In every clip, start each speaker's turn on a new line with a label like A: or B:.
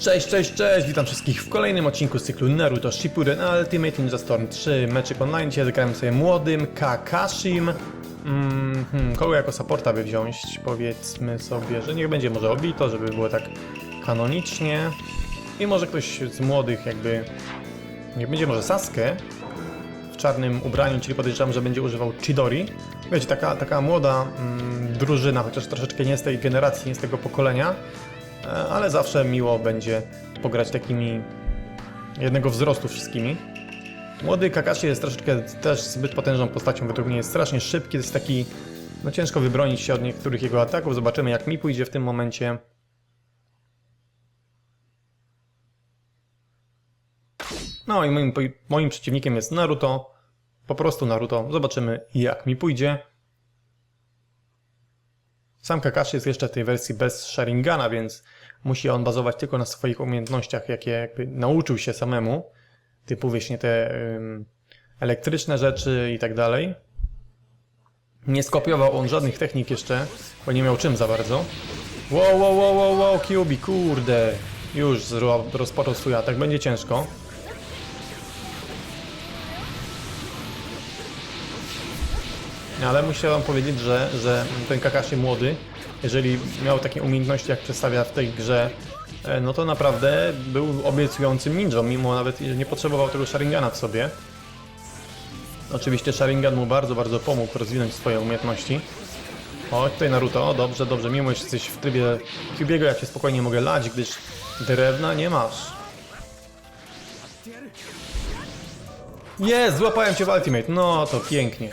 A: Cześć, cześć, cześć! Witam wszystkich w kolejnym odcinku z cyklu Naruto Shippuden Ultimate Ninja Storm 3 Meczyk Online. Dzisiaj zagrałem sobie młodym Kakashim. Mm, hmm, kogo jako supporta by wziąć? Powiedzmy sobie, że niech będzie może Obito, żeby było tak kanonicznie. I może ktoś z młodych jakby... Niech będzie może Sasuke w czarnym ubraniu, czyli podejrzewam, że będzie używał Chidori. Wiecie, taka, taka młoda mm, drużyna, chociaż troszeczkę nie z tej generacji, nie z tego pokolenia, ale zawsze miło będzie pograć takimi jednego wzrostu wszystkimi. Młody Kakashi jest troszeczkę też zbyt potężną postacią, według mnie jest strasznie szybki, jest taki, no ciężko wybronić się od niektórych jego ataków, zobaczymy jak mi pójdzie w tym momencie. No i moim, moim przeciwnikiem jest Naruto. Po prostu Naruto. Zobaczymy jak mi pójdzie. Sam Kakashi jest jeszcze w tej wersji bez Sharingana, więc musi on bazować tylko na swoich umiejętnościach, jakie nauczył się samemu. Typu właśnie te ym, elektryczne rzeczy i tak dalej. Nie skopiował on żadnych technik jeszcze, bo nie miał czym za bardzo. Wow, wow, wow, wow, wow, Kyubi, kurde. Już rozpoczął swój atak, będzie ciężko. Ale muszę wam powiedzieć, że, że ten Kakashi młody, jeżeli miał takie umiejętności, jak przedstawia w tej grze, e, no to naprawdę był obiecującym ninją, mimo nawet że nie potrzebował tego Sharingana w sobie. Oczywiście Sharingan mu bardzo, bardzo pomógł rozwinąć swoje umiejętności. O, tutaj Naruto, dobrze, dobrze, mimo że jesteś w trybie Kyubiego, ja cię spokojnie mogę lać, gdyż drewna nie masz. Jest, złapałem cię w Ultimate, no to pięknie.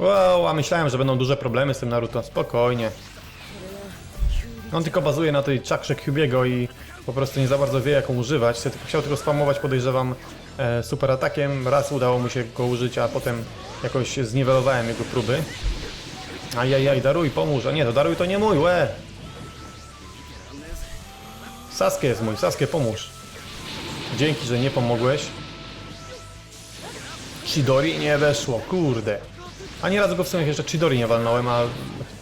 A: Wow, a myślałem, że będą duże problemy z tym Naruto. Spokojnie. On tylko bazuje na tej czakrze Cubiego i po prostu nie za bardzo wie, jaką używać. Chciał tylko spamować, podejrzewam, e, super atakiem. Raz udało mu się go użyć, a potem jakoś zniwelowałem jego próby. Ajajaj, daruj, pomóż. A nie, to daruj to nie mój, łe! Sasuke jest mój, Sasuke pomóż. Dzięki, że nie pomogłeś. Chidori nie weszło, kurde. A nieraz go w sumie jeszcze Chidori nie walnąłem, a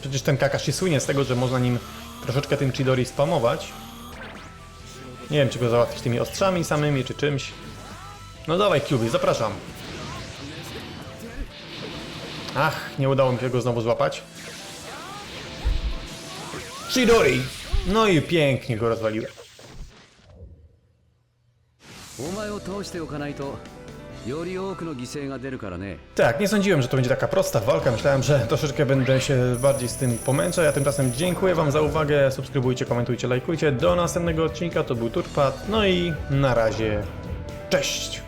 A: przecież ten Kakashi słynie z tego, że można nim troszeczkę tym Chidori spamować. Nie wiem, czy go załatwić tymi ostrzami samymi, czy czymś. No dawaj, Kyubi, zapraszam. Ach, nie udało mi się go znowu złapać. Chidori! No i pięknie go rozwaliłem.
B: お前を通しておかないと
A: Tak, nie sądziłem, że to będzie taka prosta walka. Myślałem, że troszeczkę będę się bardziej z tym pomęczał. Ja tymczasem dziękuję Wam za uwagę. Subskrybujcie, komentujcie, lajkujcie. Do następnego odcinka. To był Turpat. No i na razie. Cześć!